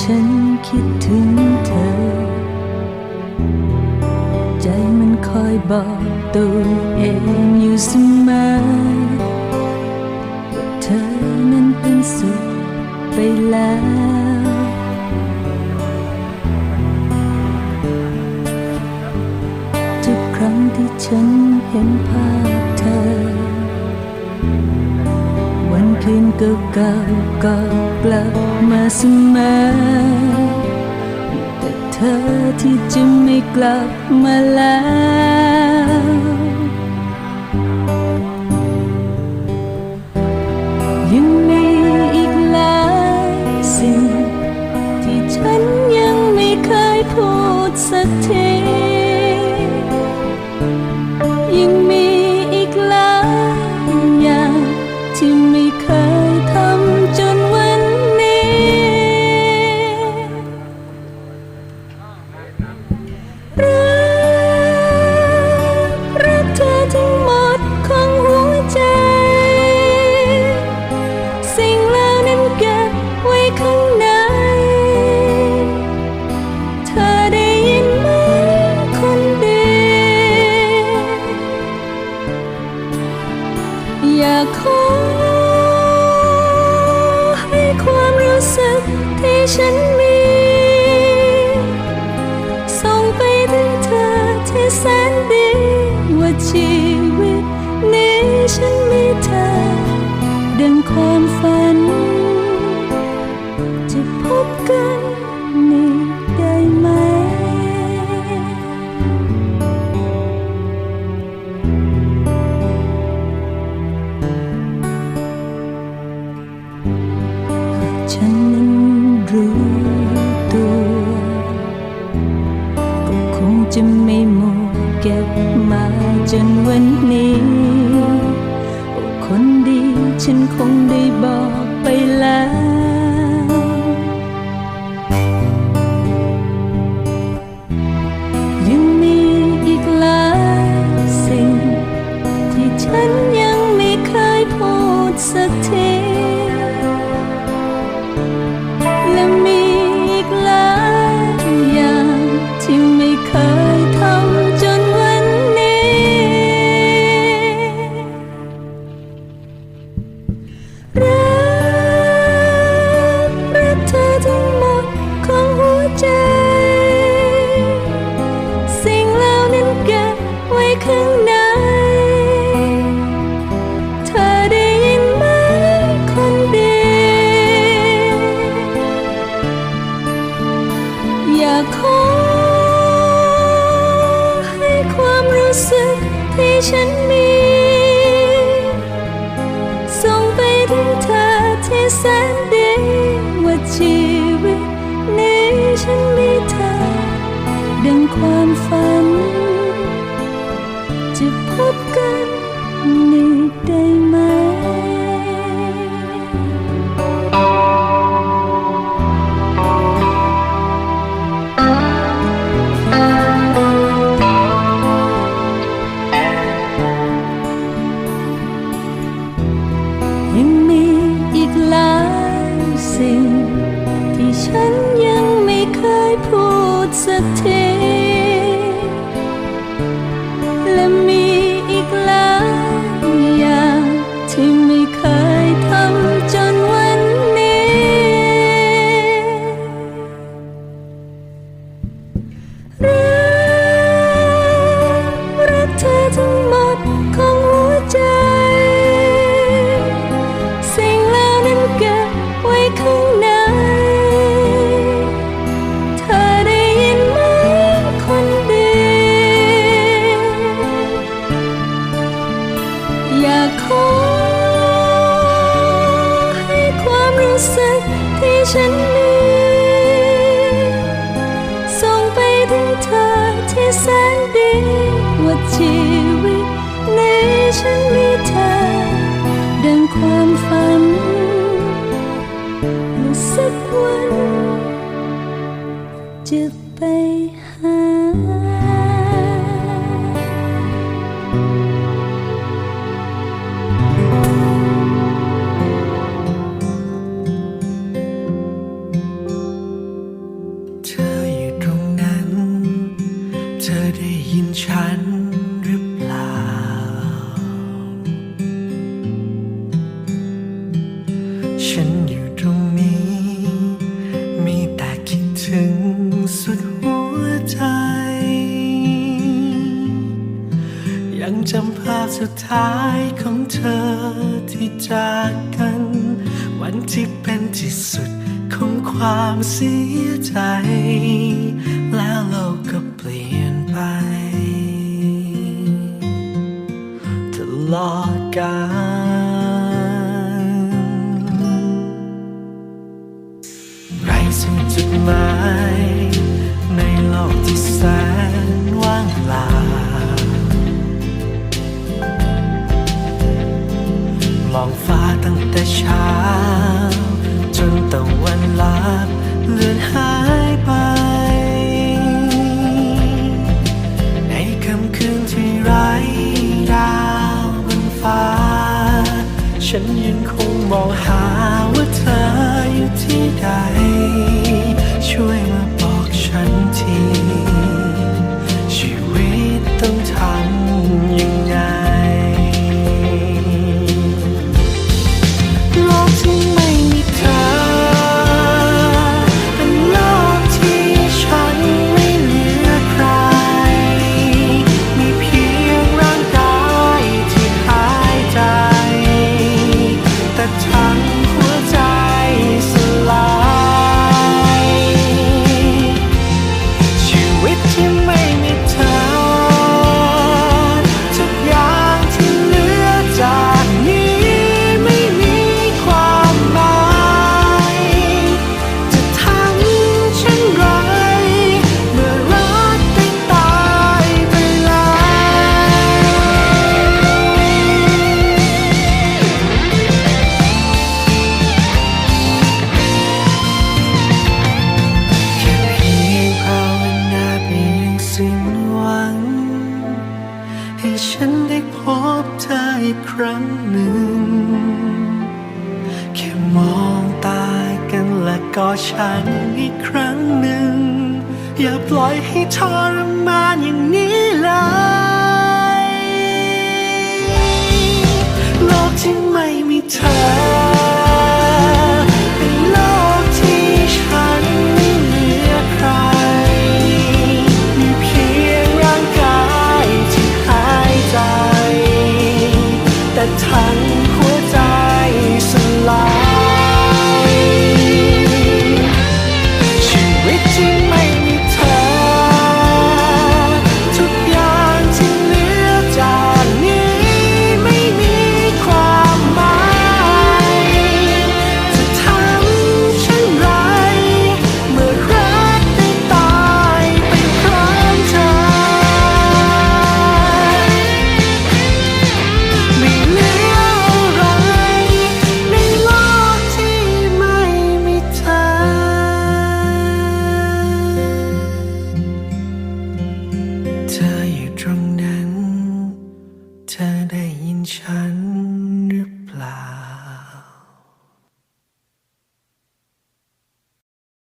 ฉันคิดถึงเธอ ใจมันคอยบอกตัวเองอยู่เสมอว่าเธอนั้นเป็นสุขไปแล้วทุกครั้งที่ฉันเห็นภาพเธอ วันคืนเก่าๆก็กลับมาเสมอแต่เธอที่จะไม่กลับมาแล้ว ฉันมี ส่งไปที่เธอที่แสนดีว่าชีวิตนี้ฉันมีเธอ ดังความฝัน จะพบกัน จะไม่หมดเก็บมาจนวันนี้คนดีฉันคงได้บอกไปแล้ว แสนดีว่าชีวิตนี้ฉันมีเธอ ดังความฝัน จะพบกัน ฉันยังไม่เคยพูดสักที สุดท้ายของเธอที่จากกัน วันที่เป็นที่สุดของความเสียใจ แล้วโลกก็เปลี่ยนไป ตลอดกาล ให้ฉันได้พบเธออีกครั้งหนึ่ง แค่มองตากันและก็ฉันอีกครั้งหนึ่ง อย่าปล่อยให้ทรมานอย่างนี้เลยโลกที่ไม่มีเธอ